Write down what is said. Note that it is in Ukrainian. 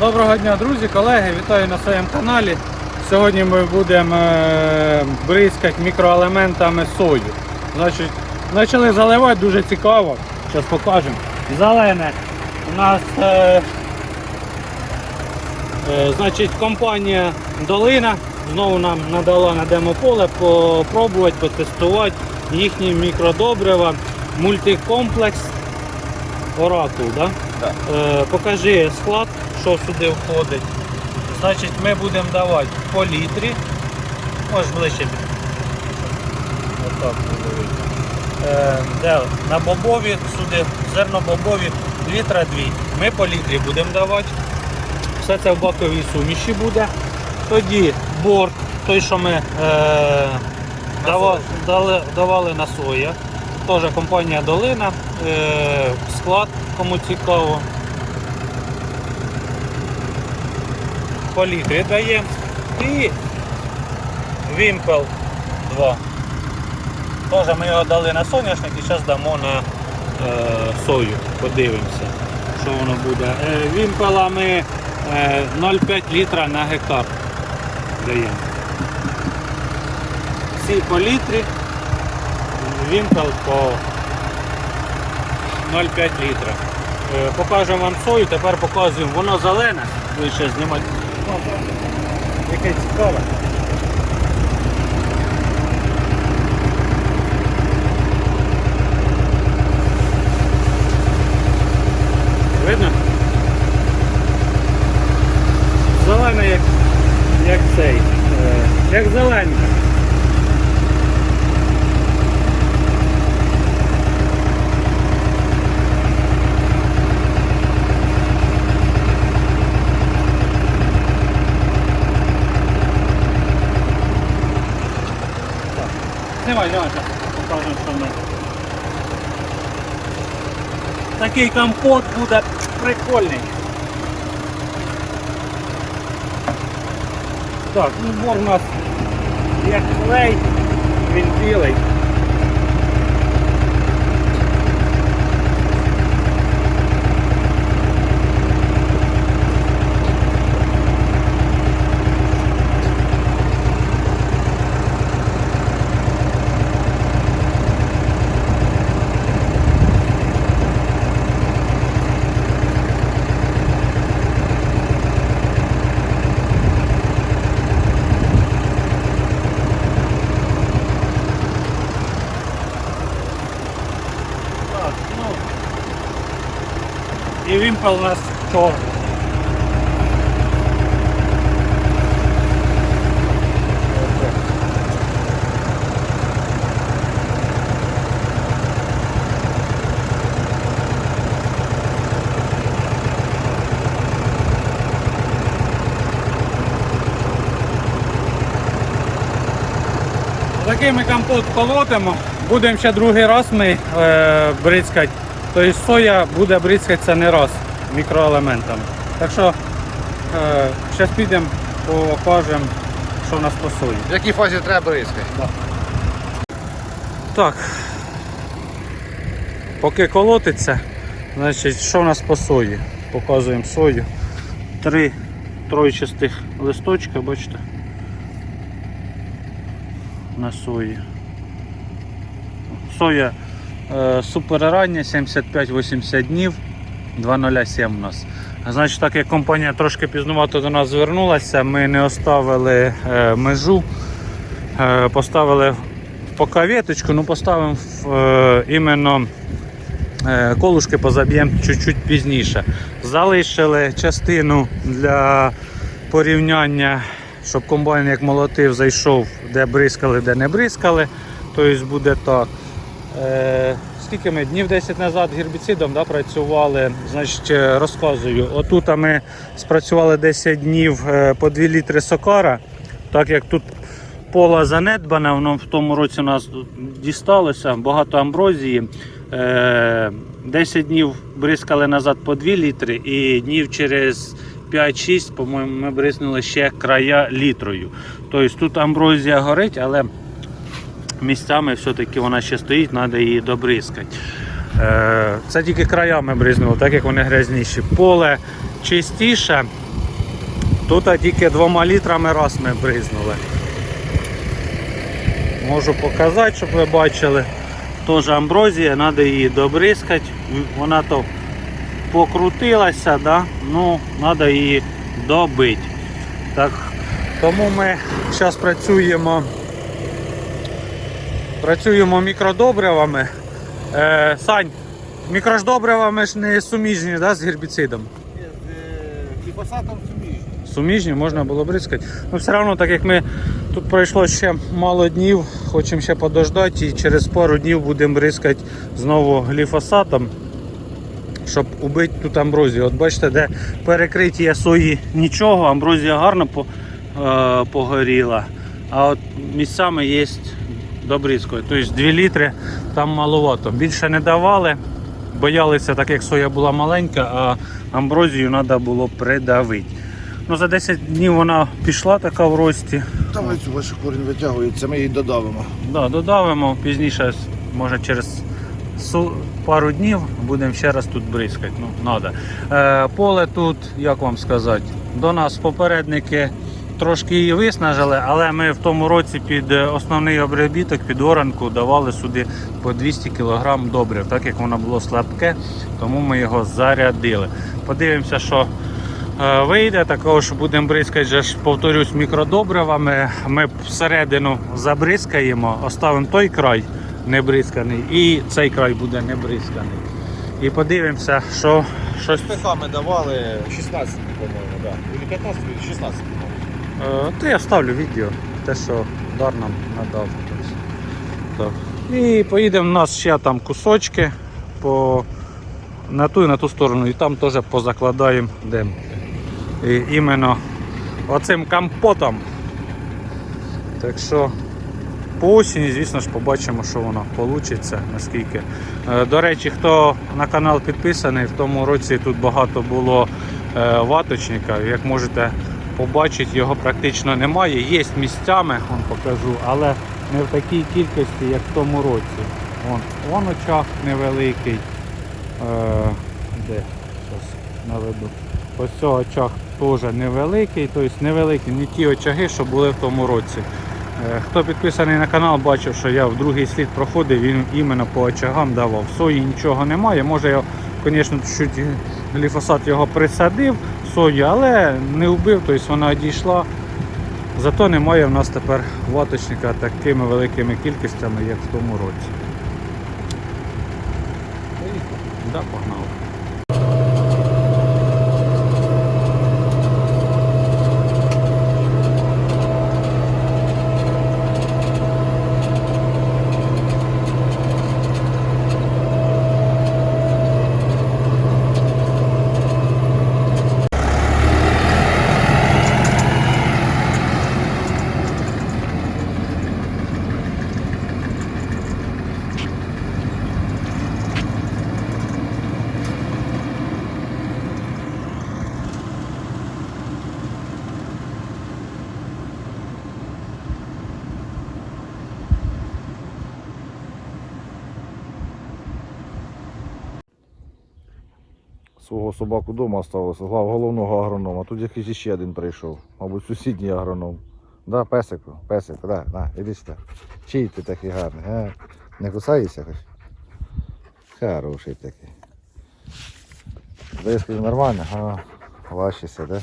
Доброго дня, друзі, колеги, вітаю на своєму каналі. Сьогодні ми будемо е, бризкати мікроелементами сою. Значить, почали заливати дуже цікаво. Зараз покажемо. Зелене. У нас е, е, значить, компанія Долина знову нам надала на демополе попробувати, потестувати їхні мікродобрива, мультикомплекс Оракул. Да? Так. Е, покажи склад, що сюди входить. Значить, ми будемо давати по літрі. Можеш ближче. Отак. Е, де на бобові сюди, зернобобові літра дві. Ми по літрі будемо давати. Все це в баковій суміші буде. Тоді борт, той, що ми е, давали, дали, давали на соя. Теж компанія Долина. Е, склад, кому цікаво. По літрі даємо. І Вімпел 2. Теж ми його дали на соняшник і зараз дамо на е, сою. Подивимося, що воно буде. Е, вімпела ми е, 0,5 літра на гектар даємо. Всі по літрі, вімпел по 0,5 літра. Е, Покажемо вам сою, тепер показуємо, воно зелене, ви ще знімати. Яке цікаве. Знімай, давай, зараз покажемо, що ми. Такий компот буде прикольний. Так, ну бор у нас як клей, він білий. І у нас чорний. Такий ми компот колотимо. Будемо ще другий раз ми е, бризкати. Тобто соя буде бризкатися не раз мікроелементами. Так що е, зараз підемо, покажемо, що нас сої. В якій фазі треба бризкати? Так. Поки колотиться, значить, що нас по сої? Показуємо сою. Три тройчастих листочка, бачите? На сої. Соя е, суперрання, 75-80 днів, 2,07 у нас. Значить, так як компанія трошки пізнувато до нас звернулася, ми не оставили е, межу, е, поставили поки веточку, ну поставимо е, іменно колушки позаб'ємо чуть-чуть пізніше. Залишили частину для порівняння, щоб комбайн як молотив зайшов, де бризкали, де не бризкали. Тобто буде так. Е, скільки ми днів 10 назад гербіцидом да, працювали, значить е, розказую. Отут ми спрацювали 10 днів е, по 2 літри сокара, так як тут поле занедбане, воно в тому році у нас дісталося, багато амброзії. Е, 10 днів бризкали назад по 2 літри і днів через 5-6, по-моєму, ми бризнули ще края літрою. Тобто тут амброзія горить, але місцями все-таки вона ще стоїть, треба її добризкати. Е, Це тільки краями бризнуло, так як вони грязніші. Поле чистіше, Тут тільки двома літрами раз ми бризнули. Можу показати, щоб ви бачили. Теж амброзія, треба її добризкати. Вона то покрутилася, да? ну треба її добити. Так, тому ми зараз працюємо, працюємо мікродобривами. Е, Сань, мікродобривами ж не суміжні да, з гербіцидом. Гліфосатом суміжні. Суміжні можна було бризкати. Ну все одно, так як ми тут пройшло ще мало днів, хочемо ще подождати і через пару днів будемо бризкати знову гліфосатом, щоб убити тут амброзію. От бачите, де перекриття сої нічого, амброзія гарно по, е, погоріла. А от місцями є добризкою. Тобто 2 літри там маловато. Більше не давали. Боялися, так як соя була маленька, а амброзію треба було придавити. Ну, за 10 днів вона пішла така в рості. Там цю вашу корінь витягується, ми її додавимо. Да, додавимо пізніше, може через пару днів будемо ще раз тут бризкати. Ну, надо. Е, поле тут, як вам сказати, до нас попередники трошки її виснажили, але ми в тому році під е, основний обробіток, під оранку давали сюди по 200 кг добрив, так як воно було слабке, тому ми його зарядили. Подивимося, що Е, Вийде також будемо бризкати, повторюсь, мікродобривами. Ми всередину забризкаємо, оставимо той край небризканий і цей край буде небризканий. І подивимося, що щось. Ми давали 16, по-моєму, да. Или 15, или 16, по-моєму. Е, То я вставлю відео, те, що дар нам надав. Так. І поїдемо в нас ще там кусочки по... на ту і на ту сторону, і там теж позакладаємо де. І іменно оцим компотом. Так що по осені, звісно ж, побачимо, що воно вийде, наскільки. Е, До речі, хто на канал підписаний, в тому році тут багато було е, ваточника. Як можете побачити, його практично немає. Є місцями, вон покажу, але не в такій кількості, як в тому році. Вон, вон очаг невеликий. Е, де? Зараз наведу. Ось цього очаг теж невеликий, тобто невеликі, не ті очаги, що були в тому році. Е, Хто підписаний на канал, бачив, що я в другий слід проходив, він іменно по очагам давав. Сої нічого немає. Може я, звісно, гліфосат його присадив, сою, але не вбив, тобто вона одійшла. Зато немає в нас тепер ваточника такими великими кількостями, як в тому році. Да, погнали. Свого собаку вдома залишилося, головного агронома. Тут якийсь ще один прийшов, мабуть, сусідній агроном. Да, песику, песику, да, да, іди сюди. Чий ти такий гарний, а? Не кусаєшся хоч? Хороший такий. Скажу, нормально, а, лащишся, да?